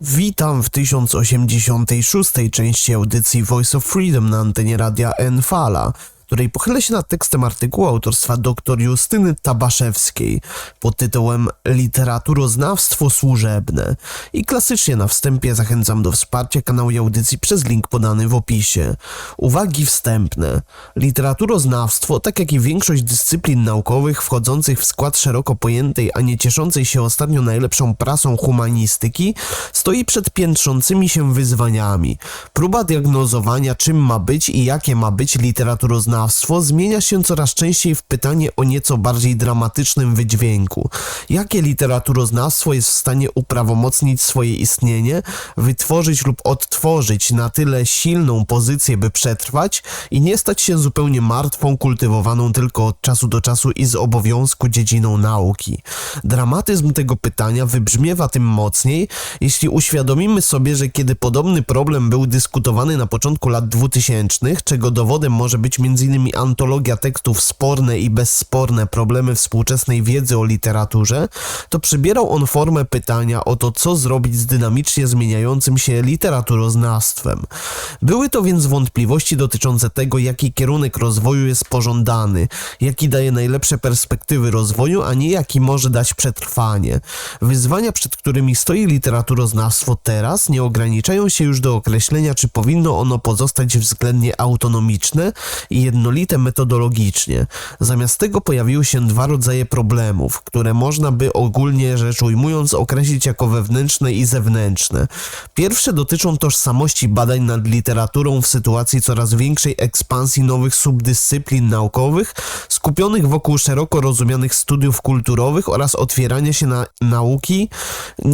Witam w 1086 części audycji Voice of Freedom na antenie radia Enfala, której pochylę się nad tekstem artykułu autorstwa dr Justyny Tabaszewskiej pod tytułem Literaturoznawstwo służebne. I klasycznie na wstępie zachęcam do wsparcia kanału i audycji przez link podany w opisie. Uwagi wstępne. Literaturoznawstwo, tak jak i większość dyscyplin naukowych wchodzących w skład szeroko pojętej, a nie cieszącej się ostatnio najlepszą prasą humanistyki, stoi przed piętrzącymi się wyzwaniami. Próba diagnozowania, czym ma być i jakie ma być literaturoznawstwo, zmienia się coraz częściej w pytanie o nieco bardziej dramatycznym wydźwięku. Jakie literaturoznawstwo jest w stanie uprawomocnić swoje istnienie, wytworzyć lub odtworzyć na tyle silną pozycję, by przetrwać i nie stać się zupełnie martwą, kultywowaną tylko od czasu do czasu i z obowiązku dziedziną nauki. Dramatyzm tego pytania wybrzmiewa tym mocniej, jeśli uświadomimy sobie, że kiedy podobny problem był dyskutowany na początku lat 2000, czego dowodem może być m.in. antologia tekstów sporne i bezsporne problemy współczesnej wiedzy o literaturze, to przybierał on formę pytania o to, co zrobić z dynamicznie zmieniającym się literaturoznawstwem. Były to więc wątpliwości dotyczące tego, jaki kierunek rozwoju jest pożądany, jaki daje najlepsze perspektywy rozwoju, a nie jaki może dać przetrwanie. Wyzwania, przed którymi stoi literaturoznawstwo teraz, nie ograniczają się już do określenia, czy powinno ono pozostać względnie autonomiczne i jednolite metodologicznie. Zamiast tego pojawiły się dwa rodzaje problemów, które można by ogólnie rzecz ujmując określić jako wewnętrzne i zewnętrzne. Pierwsze dotyczą tożsamości badań nad literaturą w sytuacji coraz większej ekspansji nowych subdyscyplin naukowych, skupionych wokół szeroko rozumianych studiów kulturowych oraz otwierania się na nauki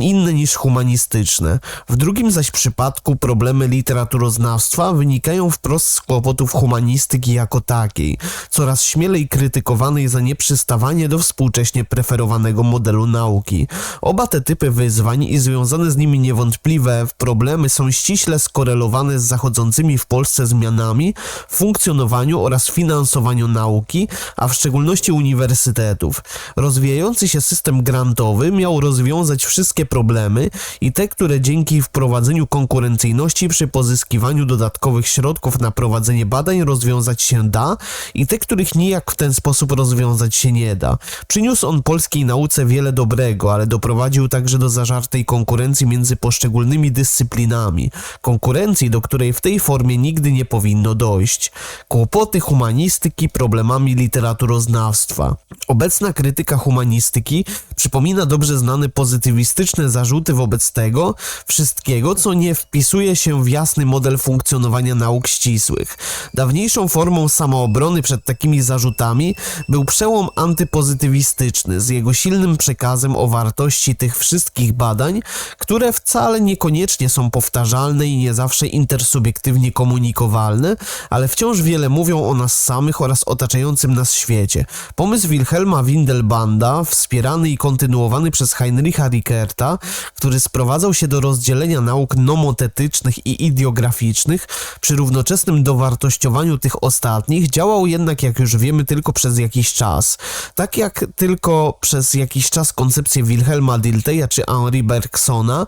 inne niż humanistyczne. W drugim zaś przypadku problemy literaturoznawstwa wynikają wprost z kłopotów humanistyki jako takiej, coraz śmielej krytykowanej za nieprzystawanie do współcześnie preferowanego modelu nauki. Oba te typy wyzwań i związane z nimi niewątpliwe problemy są ściśle skorelowane z zachodzącymi w Polsce zmianami w funkcjonowaniu oraz finansowaniu nauki, a w szczególności uniwersytetów. Rozwijający się system grantowy miał rozwiązać wszystkie problemy i te, które dzięki wprowadzeniu konkurencyjności przy pozyskiwaniu dodatkowych środków na prowadzenie badań rozwiązać się da i te, których nijak w ten sposób rozwiązać się nie da. Przyniósł on polskiej nauce wiele dobrego, ale doprowadził także do zażartej konkurencji między poszczególnymi dyscyplinami. Konkurencji, do której w tej formie nigdy nie powinno dojść. Kłopoty humanistyki problemami literaturoznawstwa. Obecna krytyka humanistyki przypomina dobrze znane pozytywistyczne zarzuty wobec tego wszystkiego, co nie wpisuje się w jasny model funkcjonowania nauk ścisłych. Dawniejszą formą samoobrony przed takimi zarzutami był przełom antypozytywistyczny z jego silnym przekazem o wartości tych wszystkich badań, które wcale niekoniecznie są powtarzalne i nie zawsze intersubiektywnie komunikowalne, ale wciąż wiele mówią o nas samych oraz otaczającym nas świecie. Pomysł Wilhelma Windelbanda, wspierany i kontynuowany przez Heinricha Rickerta, który sprowadzał się do rozdzielenia nauk nomotetycznych i ideograficznych przy równoczesnym dowartościowaniu tych ostatnich, działał jednak, jak już wiemy, tylko przez jakiś czas. Tak jak tylko przez jakiś czas koncepcje Wilhelma Dilteja czy Henri Bergsona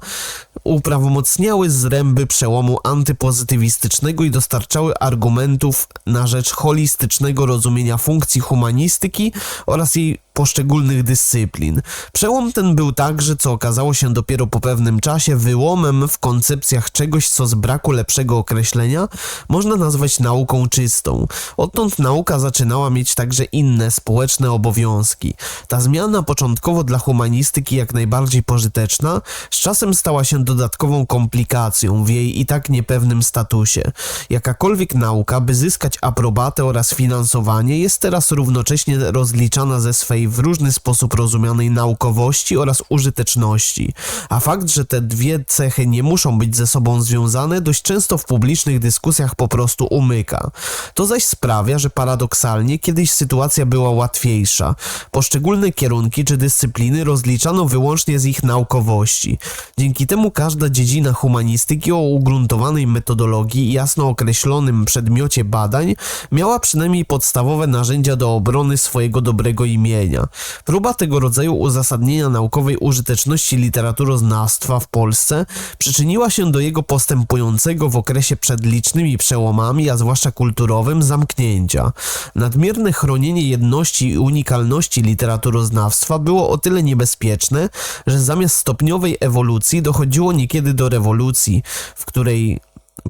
uprawomocniały zręby przełomu antypozytywistycznego i dostarczały argumentów na rzecz holistycznego rozumienia funkcji humanistyki oraz jej poszczególnych dyscyplin. Przełom ten był także, co okazało się dopiero po pewnym czasie, wyłomem w koncepcjach czegoś, co z braku lepszego określenia można nazwać nauką czystą. Odtąd nauka zaczynała mieć także inne społeczne obowiązki. Ta zmiana, początkowo dla humanistyki jak najbardziej pożyteczna, z czasem stała się dodatkową komplikacją w jej i tak niepewnym statusie. Jakakolwiek nauka, by zyskać aprobatę oraz finansowanie, jest teraz równocześnie rozliczana ze swej w różny sposób rozumianej naukowości oraz użyteczności, a fakt, że te dwie cechy nie muszą być ze sobą związane, dość często w publicznych dyskusjach po prostu umyka. To zaś sprawia, że paradoksalnie kiedyś sytuacja była łatwiejsza. Poszczególne kierunki czy dyscypliny rozliczano wyłącznie z ich naukowości. Dzięki temu każda dziedzina humanistyki o ugruntowanej metodologii i jasno określonym przedmiocie badań miała przynajmniej podstawowe narzędzia do obrony swojego dobrego imienia. Badania. Próba tego rodzaju uzasadnienia naukowej użyteczności literaturoznawstwa w Polsce przyczyniła się do jego postępującego w okresie przed licznymi przełomami, a zwłaszcza kulturowym, zamknięcia. Nadmierne chronienie jedności i unikalności literaturoznawstwa było o tyle niebezpieczne, że zamiast stopniowej ewolucji dochodziło niekiedy do rewolucji, w której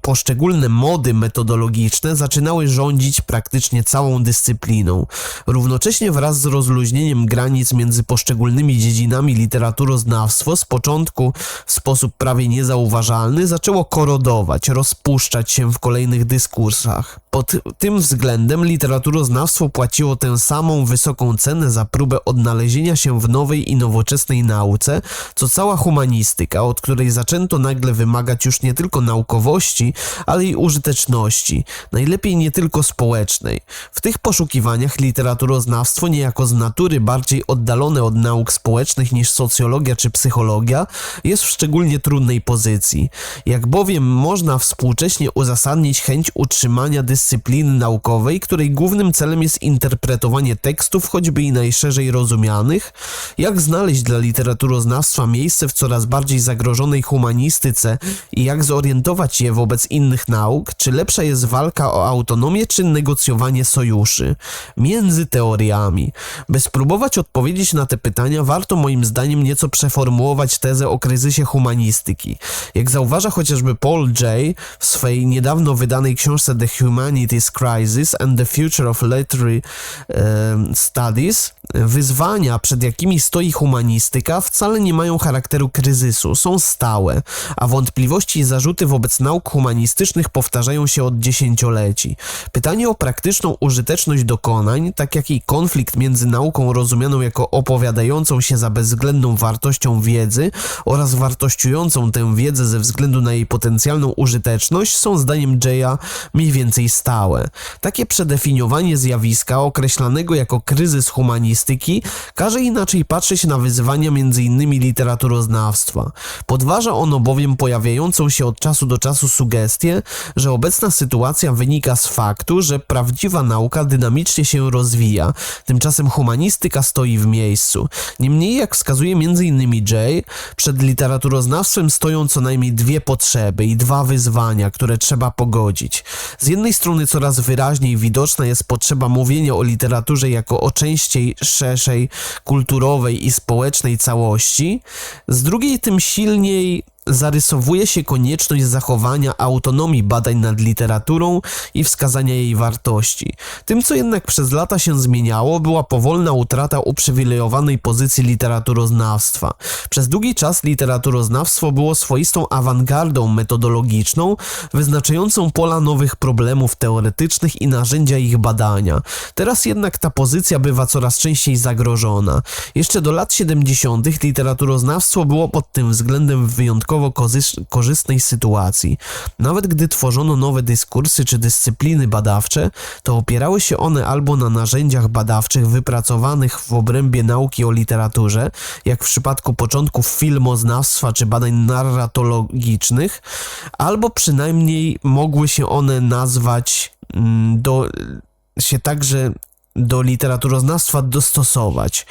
poszczególne mody metodologiczne zaczynały rządzić praktycznie całą dyscypliną. Równocześnie wraz z rozluźnieniem granic między poszczególnymi dziedzinami literaturoznawstwo z początku w sposób prawie niezauważalny zaczęło korodować, rozpuszczać się w kolejnych dyskursach. Pod tym względem literaturoznawstwo płaciło tę samą wysoką cenę za próbę odnalezienia się w nowej i nowoczesnej nauce, co cała humanistyka, od której zaczęto nagle wymagać już nie tylko naukowości, ale i użyteczności, najlepiej nie tylko społecznej. W tych poszukiwaniach literaturoznawstwo niejako z natury bardziej oddalone od nauk społecznych niż socjologia czy psychologia jest w szczególnie trudnej pozycji. Jak bowiem można współcześnie uzasadnić chęć utrzymania dyscypliny naukowej, której głównym celem jest interpretowanie tekstów, choćby i najszerzej rozumianych, jak znaleźć dla literaturoznawstwa miejsce w coraz bardziej zagrożonej humanistyce i jak zorientować je wobec innych nauk, czy lepsza jest walka o autonomię, czy negocjowanie sojuszy między teoriami. By spróbować odpowiedzieć na te pytania, warto moim zdaniem nieco przeformułować tezę o kryzysie humanistyki. Jak zauważa chociażby Paul Jay w swej niedawno wydanej książce The Humanities Crisis and the Future of Literary um, Studies, wyzwania, przed jakimi stoi humanistyka, wcale nie mają charakteru kryzysu, są stałe, a wątpliwości i zarzuty wobec nauk humanistycznych powtarzają się od dziesięcioleci. Pytanie o praktyczną użyteczność dokonań, tak jak i konflikt między nauką rozumianą jako opowiadającą się za bezwzględną wartością wiedzy oraz wartościującą tę wiedzę ze względu na jej potencjalną użyteczność, są zdaniem Jaya mniej więcej stałe. Takie przedefiniowanie zjawiska określanego jako kryzys humanistyki każe inaczej patrzeć na wyzwania m.in. literaturoznawstwa. Podważa ono bowiem pojawiającą się od czasu do czasu sugestię, że obecna sytuacja wynika z faktu, że prawdziwa nauka dynamicznie się rozwija, tymczasem humanistyka stoi w miejscu. Niemniej, jak wskazuje m.in. Jay, przed literaturoznawstwem stoją co najmniej dwie potrzeby i dwa wyzwania, które trzeba pogodzić. Z jednej strony coraz wyraźniej widoczna jest potrzeba mówienia o literaturze jako o częściej szerszej kulturowej i społecznej całości, z drugiej tym silniej zarysowuje się konieczność zachowania autonomii badań nad literaturą i wskazania jej wartości. Tym, co jednak przez lata się zmieniało, była powolna utrata uprzywilejowanej pozycji literaturoznawstwa. Przez długi czas literaturoznawstwo było swoistą awangardą metodologiczną, wyznaczającą pola nowych problemów teoretycznych i narzędzia ich badania. Teraz jednak ta pozycja bywa coraz częściej zagrożona. Jeszcze do lat 70. literaturoznawstwo było pod tym względem wyjątkowo korzystnej sytuacji. Nawet gdy tworzono nowe dyskursy czy dyscypliny badawcze, to opierały się one albo na narzędziach badawczych wypracowanych w obrębie nauki o literaturze, jak w przypadku początków filmoznawstwa czy badań narratologicznych, albo przynajmniej mogły się one nazwać mm, do się także do literaturoznawstwa dostosować.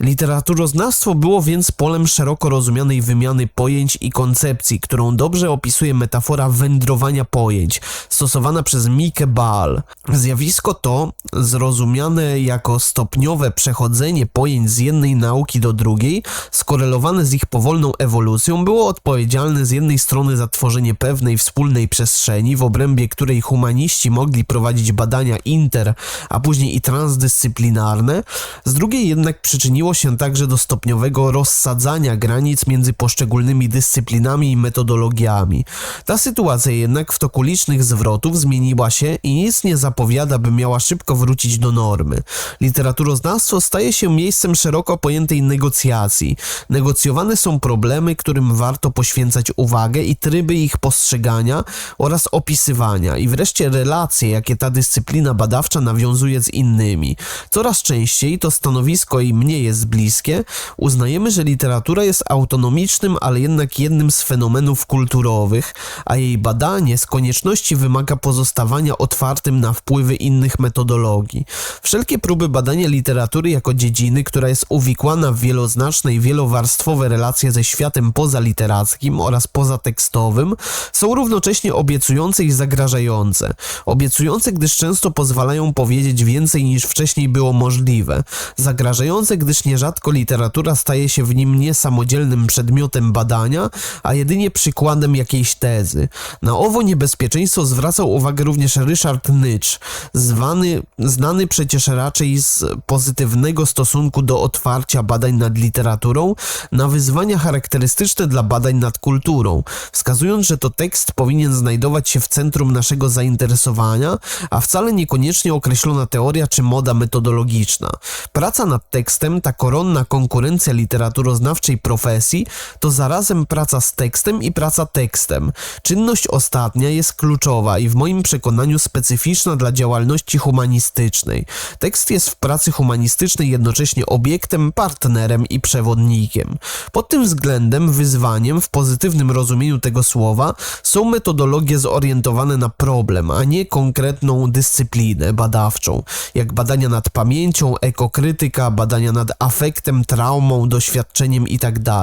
Literaturoznawstwo było więc polem szeroko rozumianej wymiany pojęć i koncepcji, którą dobrze opisuje metafora wędrowania pojęć, stosowana przez Mike Ball. Zjawisko to, zrozumiane jako stopniowe przechodzenie pojęć z jednej nauki do drugiej, skorelowane z ich powolną ewolucją, było odpowiedzialne z jednej strony za tworzenie pewnej wspólnej przestrzeni, w obrębie której humaniści mogli prowadzić badania inter, a później i trans transdyscyplinarne, z drugiej jednak przyczyniło się także do stopniowego rozsadzania granic między poszczególnymi dyscyplinami i metodologiami. Ta sytuacja jednak w toku licznych zwrotów zmieniła się i nic nie zapowiada, by miała szybko wrócić do normy. Literaturoznawstwo staje się miejscem szeroko pojętej negocjacji. Negocjowane są problemy, którym warto poświęcać uwagę i tryby ich postrzegania oraz opisywania i wreszcie relacje, jakie ta dyscyplina badawcza nawiązuje z innymi. Kulturowymi. Coraz częściej to stanowisko im nie jest bliskie. Uznajemy, że literatura jest autonomicznym, ale jednak jednym z fenomenów kulturowych, a jej badanie z konieczności wymaga pozostawania otwartym na wpływy innych metodologii. Wszelkie próby badania literatury jako dziedziny, która jest uwikłana w wieloznaczne i wielowarstwowe relacje ze światem pozaliterackim oraz pozatekstowym, są równocześnie obiecujące i zagrażające. Obiecujące, gdyż często pozwalają powiedzieć więcej niż wcześniej było możliwe. Zagrażające, gdyż nierzadko literatura staje się w nim nie samodzielnym przedmiotem badania, a jedynie przykładem jakiejś tezy. Na owo niebezpieczeństwo zwracał uwagę również Richard Nitsch, zwany, znany przecież raczej z pozytywnego stosunku do otwarcia badań nad literaturą na wyzwania charakterystyczne dla badań nad kulturą, wskazując, że to tekst powinien znajdować się w centrum naszego zainteresowania, a wcale niekoniecznie określona teoria czy metodologiczna. Praca nad tekstem, ta koronna konkurencja literaturoznawczej profesji, to zarazem praca z tekstem i praca tekstem. Czynność ostatnia jest kluczowa i w moim przekonaniu specyficzna dla działalności humanistycznej. Tekst jest w pracy humanistycznej jednocześnie obiektem, partnerem i przewodnikiem. Pod tym względem wyzwaniem w pozytywnym rozumieniu tego słowa są metodologie zorientowane na problem, a nie konkretną dyscyplinę badawczą, jak badania nad pamięcią, ekokrytyka, badania nad afektem, traumą, doświadczeniem itd.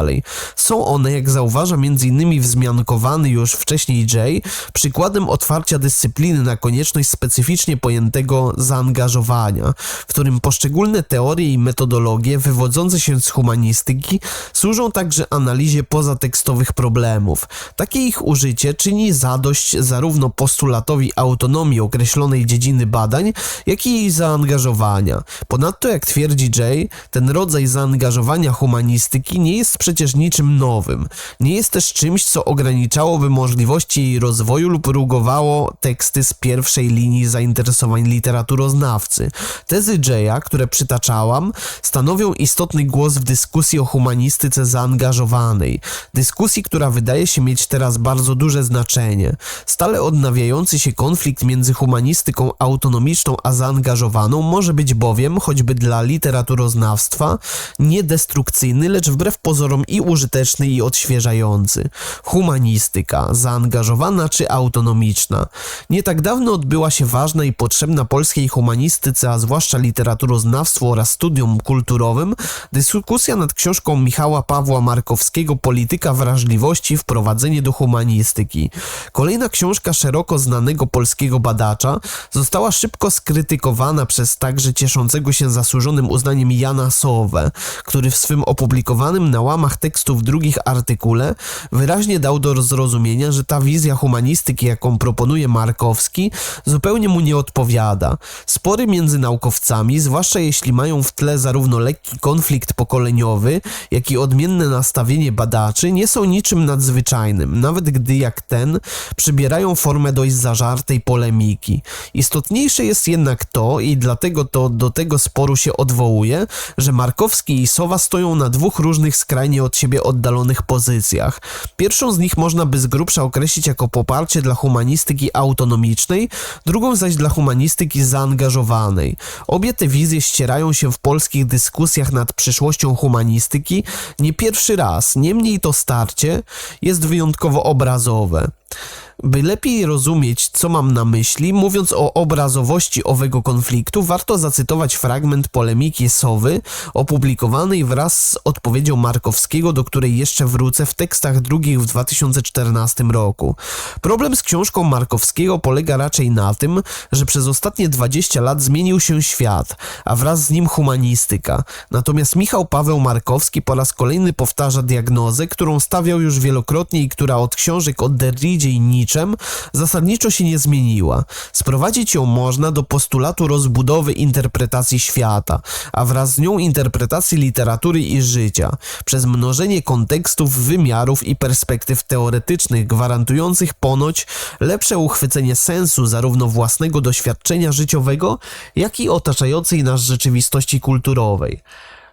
Są one, jak zauważa m.in. wzmiankowany już wcześniej Jay, przykładem otwarcia dyscypliny na konieczność specyficznie pojętego zaangażowania, w którym poszczególne teorie i metodologie wywodzące się z humanistyki służą także analizie pozatekstowych problemów. Takie ich użycie czyni zadość zarówno postulatowi autonomii określonej dziedziny badań, jak i jej zaangażowania. Ponadto, jak twierdzi Jay, ten rodzaj zaangażowania humanistyki nie jest przecież niczym nowym. Nie jest też czymś, co ograniczałoby możliwości jej rozwoju lub rugowało teksty z pierwszej linii zainteresowań literaturoznawcy. Tezy Jaya, które przytaczałam, stanowią istotny głos w dyskusji o humanistyce zaangażowanej. Dyskusji, która wydaje się mieć teraz bardzo duże znaczenie. Stale odnawiający się konflikt między humanistyką autonomiczną a zaangażowaną może być bowiem, choćby dla literaturoznawstwa, niedestrukcyjny, lecz wbrew pozorom i użyteczny i odświeżający. Humanistyka, zaangażowana czy autonomiczna. Nie tak dawno odbyła się ważna i potrzebna polskiej humanistyce, a zwłaszcza literaturoznawstwu oraz studium kulturowym, dyskusja nad książką Michała Pawła Markowskiego Polityka wrażliwości wprowadzenie do humanistyki. Kolejna książka szeroko znanego polskiego badacza została szybko skrytykowana przez także cieszącego się zasłużonym uznaniem Jana Sowę, który w swym opublikowanym na łamach tekstów drugich artykule wyraźnie dał do zrozumienia, że ta wizja humanistyki, jaką proponuje Markowski, zupełnie mu nie odpowiada. Spory między naukowcami, zwłaszcza jeśli mają w tle zarówno lekki konflikt pokoleniowy, jak i odmienne nastawienie badaczy, nie są niczym nadzwyczajnym, nawet gdy jak ten przybierają formę dość zażartej polemiki. Istotniejsze jest jednak to, i dlatego to do tego sporu się odwołuje, że Markowski i Sowa stoją na dwóch różnych skrajnie od siebie oddalonych pozycjach. Pierwszą z nich można by z grubsza określić jako poparcie dla humanistyki autonomicznej, drugą zaś dla humanistyki zaangażowanej. Obie te wizje ścierają się w polskich dyskusjach nad przyszłością humanistyki nie pierwszy raz, niemniej to starcie jest wyjątkowo obrazowe. By lepiej rozumieć, co mam na myśli, mówiąc o obrazowości owego konfliktu, warto zacytować fragment polemiki Sowy, opublikowanej wraz z odpowiedzią Markowskiego, do której jeszcze wrócę w tekstach drugich w 2014 roku. Problem z książką Markowskiego polega raczej na tym, że przez ostatnie 20 lat zmienił się świat, a wraz z nim humanistyka. Natomiast Michał Paweł Markowski po raz kolejny powtarza diagnozę, którą stawiał już wielokrotnie i która od książek o Derridzie i Niczem zasadniczo się nie zmieniła. Sprowadzić ją można do postulatu rozbudowy interpretacji świata, a wraz z nią interpretacji literatury i życia, przez mnożenie kontekstów, wymiarów i perspektyw teoretycznych gwarantujących ponoć lepsze uchwycenie sensu zarówno własnego doświadczenia życiowego, jak i otaczającej nas rzeczywistości kulturowej.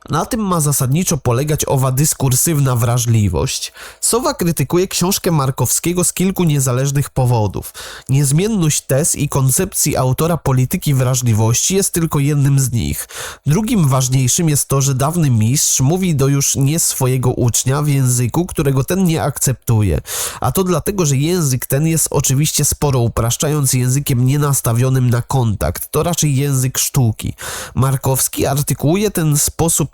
Na tym ma zasadniczo polegać owa dyskursywna wrażliwość. Sowa krytykuje książkę Markowskiego z kilku niezależnych powodów. Niezmienność tez i koncepcji autora polityki wrażliwości jest tylko jednym z nich. Drugim ważniejszym jest to, że dawny mistrz mówi do już nie swojego ucznia w języku, którego ten nie akceptuje. A to dlatego, że język ten jest oczywiście sporo upraszczając językiem nienastawionym na kontakt. To raczej język sztuki. Markowski artykułuje ten sposób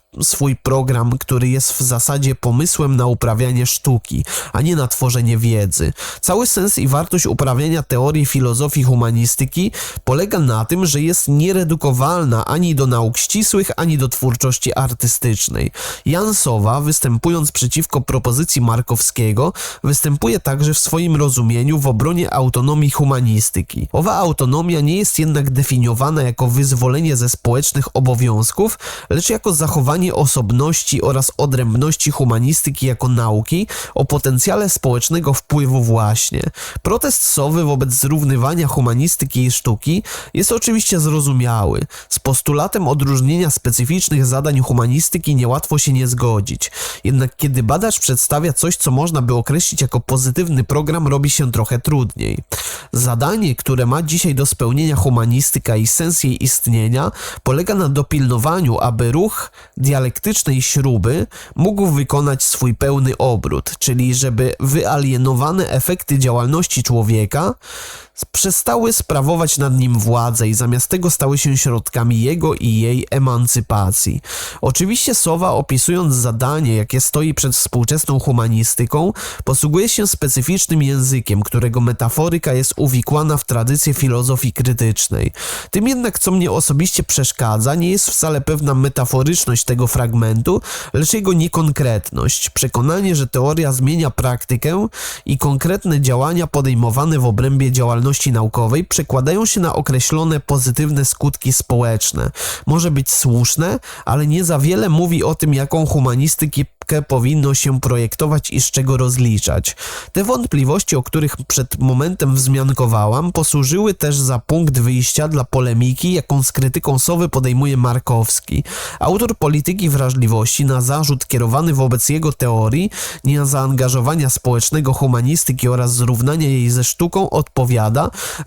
swój program, który jest w zasadzie pomysłem na uprawianie sztuki, a nie na tworzenie wiedzy. Cały sens i wartość uprawiania teorii filozofii humanistyki polega na tym, że jest nieredukowalna ani do nauk ścisłych, ani do twórczości artystycznej. Jan Sowa, występując przeciwko propozycji Markowskiego, występuje także w swoim rozumieniu w obronie autonomii humanistyki. Owa autonomia nie jest jednak definiowana jako wyzwolenie ze społecznych obowiązków, lecz jako zachowanie osobności oraz odrębności humanistyki jako nauki o potencjale społecznego wpływu właśnie. Protest Sowy wobec zrównywania humanistyki i sztuki jest oczywiście zrozumiały. Z postulatem odróżnienia specyficznych zadań humanistyki niełatwo się nie zgodzić. Jednak kiedy badacz przedstawia coś, co można by określić jako pozytywny program, robi się trochę trudniej. Zadanie, które ma dzisiaj do spełnienia humanistyka i sens jej istnienia, polega na dopilnowaniu, aby ruch dialektycznej śruby mógł wykonać swój pełny obrót, czyli żeby wyalienowane efekty działalności człowieka przestały sprawować nad nim władzę i zamiast tego stały się środkami jego i jej emancypacji. Oczywiście Sowa, opisując zadanie, jakie stoi przed współczesną humanistyką, posługuje się specyficznym językiem, którego metaforyka jest uwikłana w tradycję filozofii krytycznej. Tym jednak, co mnie osobiście przeszkadza, nie jest wcale pewna metaforyczność tego fragmentu, lecz jego niekonkretność, przekonanie, że teoria zmienia praktykę i konkretne działania podejmowane w obrębie działalności działalności naukowej przekładają się na określone pozytywne skutki społeczne. Może być słuszne, ale nie za wiele mówi o tym, jaką humanistykę powinno się projektować i z czego rozliczać. Te wątpliwości, o których przed momentem wzmiankowałam, posłużyły też za punkt wyjścia dla polemiki, jaką z krytyką Sowy podejmuje Markowski. Autor polityki wrażliwości na zarzut kierowany wobec jego teorii, niezaangażowania społecznego humanistyki oraz zrównania jej ze sztuką odpowiada,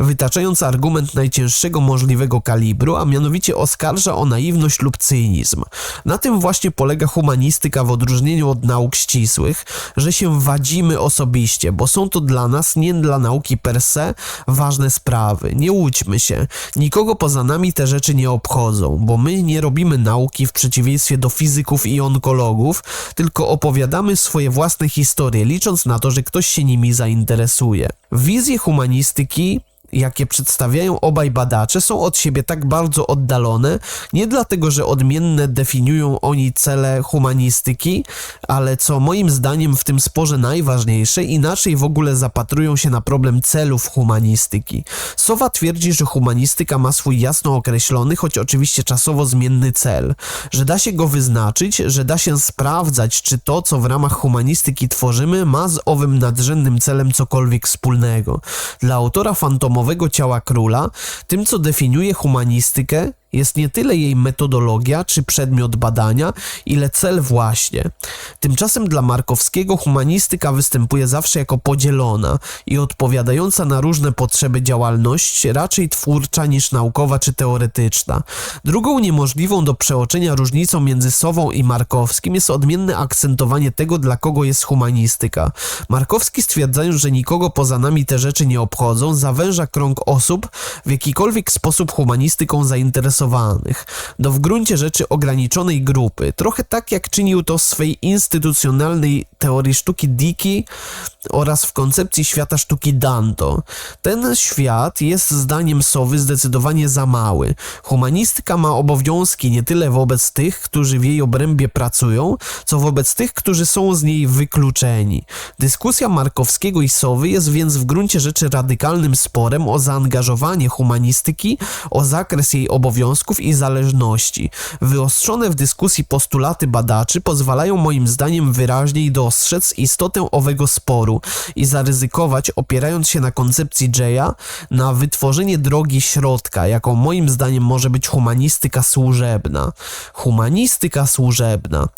wytaczając argument najcięższego możliwego kalibru, a mianowicie oskarża o naiwność lub cynizm. Na tym właśnie polega humanistyka w odróżnieniu od nauk ścisłych, że się wadzimy osobiście, bo są to dla nas, nie dla nauki per se, ważne sprawy. Nie łudźmy się. Nikogo poza nami te rzeczy nie obchodzą, bo my nie robimy nauki w przeciwieństwie do fizyków i onkologów, tylko opowiadamy swoje własne historie, licząc na to, że ktoś się nimi zainteresuje. Wizje humanistyki aqui. Jakie przedstawiają obaj badacze, są od siebie tak bardzo oddalone, nie dlatego, że odmienne definiują oni cele humanistyki, ale co moim zdaniem w tym sporze najważniejsze, inaczej w ogóle zapatrują się na problem celów humanistyki. Sowa twierdzi, że humanistyka ma swój jasno określony, choć oczywiście czasowo zmienny cel, że da się go wyznaczyć, że da się sprawdzać, czy to, co w ramach humanistyki tworzymy, ma z owym nadrzędnym celem cokolwiek wspólnego. Dla autora fantomowego nowego ciała króla, tym co definiuje humanistykę jest nie tyle jej metodologia czy przedmiot badania, ile cel właśnie. Tymczasem dla Markowskiego humanistyka występuje zawsze jako podzielona i odpowiadająca na różne potrzeby działalność, raczej twórcza niż naukowa czy teoretyczna. Drugą niemożliwą do przeoczenia różnicą między Sową i Markowskim jest odmienne akcentowanie tego, dla kogo jest humanistyka. Markowski stwierdzając, że nikogo poza nami te rzeczy nie obchodzą, zawęża krąg osób w jakikolwiek sposób humanistyką zainteresowanych do w gruncie rzeczy ograniczonej grupy, trochę tak jak czynił to w swej instytucjonalnej teorii sztuki Dickey oraz w koncepcji świata sztuki Danto. Ten świat jest zdaniem Sowy zdecydowanie za mały. Humanistyka ma obowiązki nie tyle wobec tych, którzy w jej obrębie pracują, co wobec tych, którzy są z niej wykluczeni. Dyskusja Markowskiego i Sowy jest więc w gruncie rzeczy radykalnym sporem o zaangażowanie humanistyki, o zakres jej obowiązków związków i zależności. Wyostrzone w dyskusji postulaty badaczy pozwalają moim zdaniem wyraźniej dostrzec istotę owego sporu i zaryzykować, opierając się na koncepcji Jaya, na wytworzenie drogi środka, jaką moim zdaniem może być humanistyka służebna. Humanistyka służebna.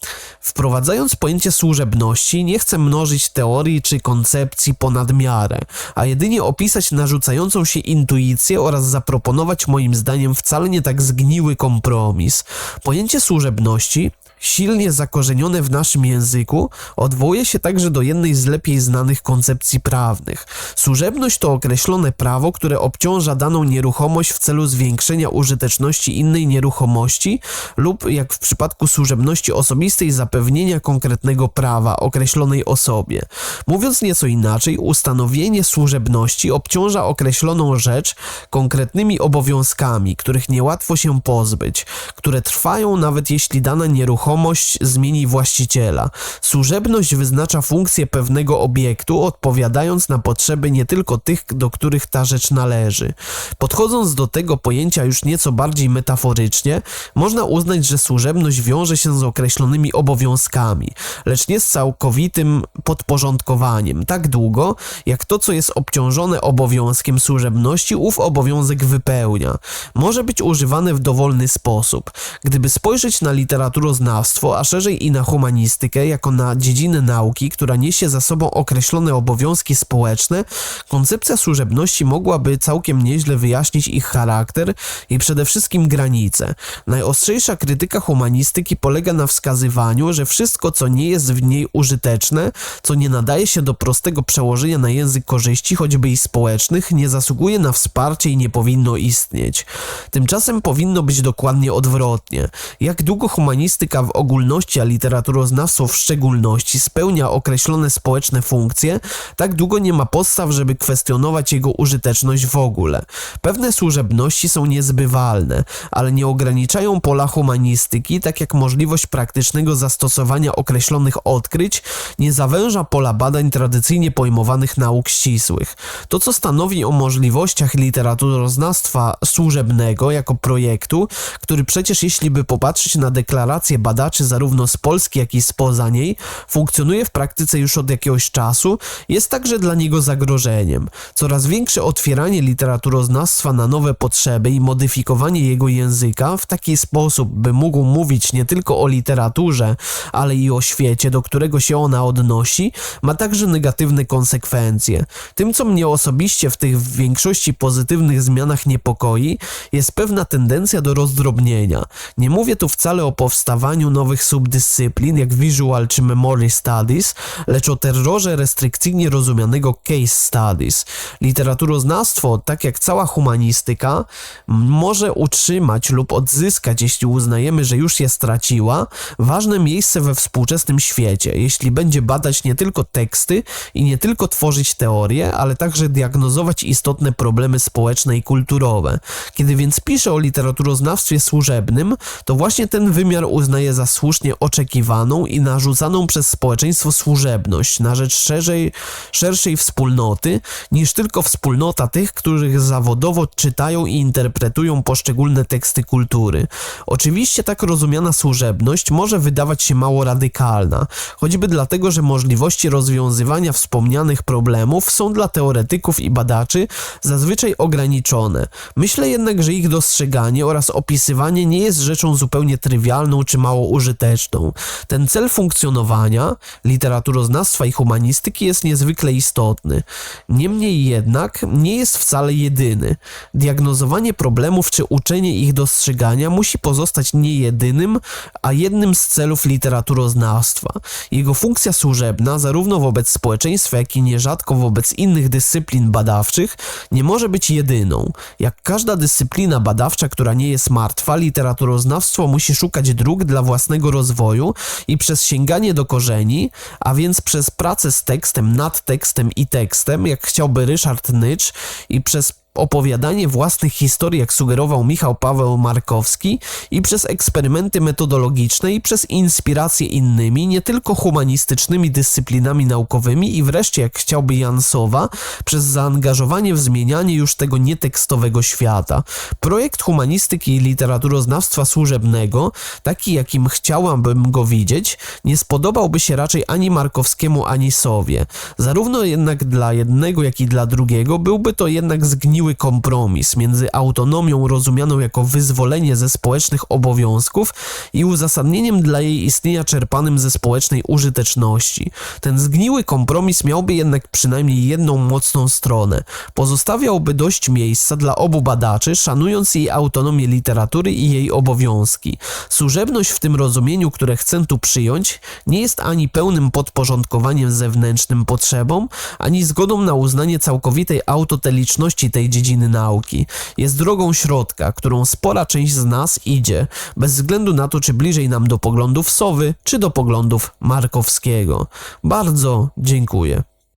Wprowadzając pojęcie służebności, nie chcę mnożyć teorii czy koncepcji ponad miarę, a jedynie opisać narzucającą się intuicję oraz zaproponować moim zdaniem wcale nie tak zgniły kompromis. Pojęcie służebności silnie zakorzenione w naszym języku, odwołuje się także do jednej z lepiej znanych koncepcji prawnych. Służebność to określone prawo, które obciąża daną nieruchomość w celu zwiększenia użyteczności innej nieruchomości lub, jak w przypadku służebności osobistej, zapewnienia konkretnego prawa określonej osobie. Mówiąc nieco inaczej, ustanowienie służebności obciąża określoną rzecz konkretnymi obowiązkami, których niełatwo się pozbyć, które trwają nawet jeśli dana nieruchomość nieruchomość zmieni właściciela. Służebność wyznacza funkcję pewnego obiektu, odpowiadając na potrzeby nie tylko tych, do których ta rzecz należy. Podchodząc do tego pojęcia już nieco bardziej metaforycznie, można uznać, że służebność wiąże się z określonymi obowiązkami, lecz nie z całkowitym podporządkowaniem, tak długo, jak to, co jest obciążone obowiązkiem służebności, ów obowiązek wypełnia. Może być używane w dowolny sposób. Gdyby spojrzeć na literaturoznawstwo, a szerzej i na humanistykę jako na dziedzinę nauki, która niesie za sobą określone obowiązki społeczne, koncepcja służebności mogłaby całkiem nieźle wyjaśnić ich charakter i przede wszystkim granice. Najostrzejsza krytyka humanistyki polega na wskazywaniu, że wszystko, co nie jest w niej użyteczne, co nie nadaje się do prostego przełożenia na język korzyści, choćby i społecznych, nie zasługuje na wsparcie i nie powinno istnieć. Tymczasem powinno być dokładnie odwrotnie. Jak długo humanistyka w ogólności, a literaturoznawstwo w szczególności spełnia określone społeczne funkcje, tak długo nie ma podstaw, żeby kwestionować jego użyteczność w ogóle. Pewne służebności są niezbywalne, ale nie ograniczają pola humanistyki, tak jak możliwość praktycznego zastosowania określonych odkryć nie zawęża pola badań tradycyjnie pojmowanych nauk ścisłych. To, co stanowi o możliwościach literaturoznawstwa służebnego jako projektu, który przecież jeśli by popatrzeć na deklarację badaczy zarówno z Polski, jak i spoza niej, funkcjonuje w praktyce już od jakiegoś czasu, jest także dla niego zagrożeniem. Coraz większe otwieranie literaturoznawstwa na nowe potrzeby i modyfikowanie jego języka w taki sposób, by mógł mówić nie tylko o literaturze, ale i o świecie, do którego się ona odnosi, ma także negatywne konsekwencje. Tym, co mnie osobiście w tych w większości pozytywnych zmianach niepokoi, jest pewna tendencja do rozdrobnienia. Nie mówię tu wcale o powstawaniu powstawaniu nowych subdyscyplin jak Visual czy Memory Studies, lecz o terrorze restrykcyjnie rozumianego Case Studies. Literaturoznawstwo, tak jak cała humanistyka, może utrzymać lub odzyskać, jeśli uznajemy, że już je straciła, ważne miejsce we współczesnym świecie, jeśli będzie badać nie tylko teksty i nie tylko tworzyć teorie, ale także diagnozować istotne problemy społeczne i kulturowe. Kiedy więc piszę o literaturoznawstwie służebnym, to właśnie ten wymiar uznaje za słusznie oczekiwaną i narzucaną przez społeczeństwo służebność na rzecz szerzej, szerszej wspólnoty niż tylko wspólnota tych, których zawodowo czytają i interpretują poszczególne teksty kultury. Oczywiście tak rozumiana służebność może wydawać się mało radykalna, choćby dlatego, że możliwości rozwiązywania wspomnianych problemów są dla teoretyków i badaczy zazwyczaj ograniczone. Myślę jednak, że ich dostrzeganie oraz opisywanie nie jest rzeczą zupełnie trywialną czy mało użyteczną. Ten cel funkcjonowania literaturoznawstwa i humanistyki jest niezwykle istotny. Niemniej jednak nie jest wcale jedyny. Diagnozowanie problemów czy uczenie ich dostrzegania musi pozostać nie jedynym, a jednym z celów literaturoznawstwa. Jego funkcja służebna, zarówno wobec społeczeństwa, jak i nierzadko wobec innych dyscyplin badawczych, nie może być jedyną. Jak każda dyscyplina badawcza, która nie jest martwa, literaturoznawstwo musi szukać dróg dla własnego rozwoju i przez sięganie do korzeni, a więc przez pracę z tekstem, nad tekstem i tekstem, jak chciałby Richard Nitsch, i przez opowiadanie własnych historii, jak sugerował Michał Paweł Markowski, i przez eksperymenty metodologiczne, i przez inspiracje innymi, nie tylko humanistycznymi dyscyplinami naukowymi, i wreszcie, jak chciałby Jan Sowa, przez zaangażowanie w zmienianie już tego nietekstowego świata. Projekt humanistyki i literaturoznawstwa służebnego, taki jakim chciałabym go widzieć, nie spodobałby się raczej ani Markowskiemu, ani Sowie. Zarówno jednak dla jednego, jak i dla drugiego byłby to jednak zgniły kompromis między autonomią rozumianą jako wyzwolenie ze społecznych obowiązków i uzasadnieniem dla jej istnienia czerpanym ze społecznej użyteczności. Ten zgniły kompromis miałby jednak przynajmniej jedną mocną stronę. Pozostawiałby dość miejsca dla obu badaczy, szanując jej autonomię literatury i jej obowiązki. Służebność w tym rozumieniu, które chcę tu przyjąć, nie jest ani pełnym podporządkowaniem zewnętrznym potrzebom, ani zgodą na uznanie całkowitej autoteliczności tej dziedziny nauki. Jest drogą środka, którą spora część z nas idzie, bez względu na to, czy bliżej nam do poglądów Sowy, czy do poglądów Markowskiego. Bardzo dziękuję.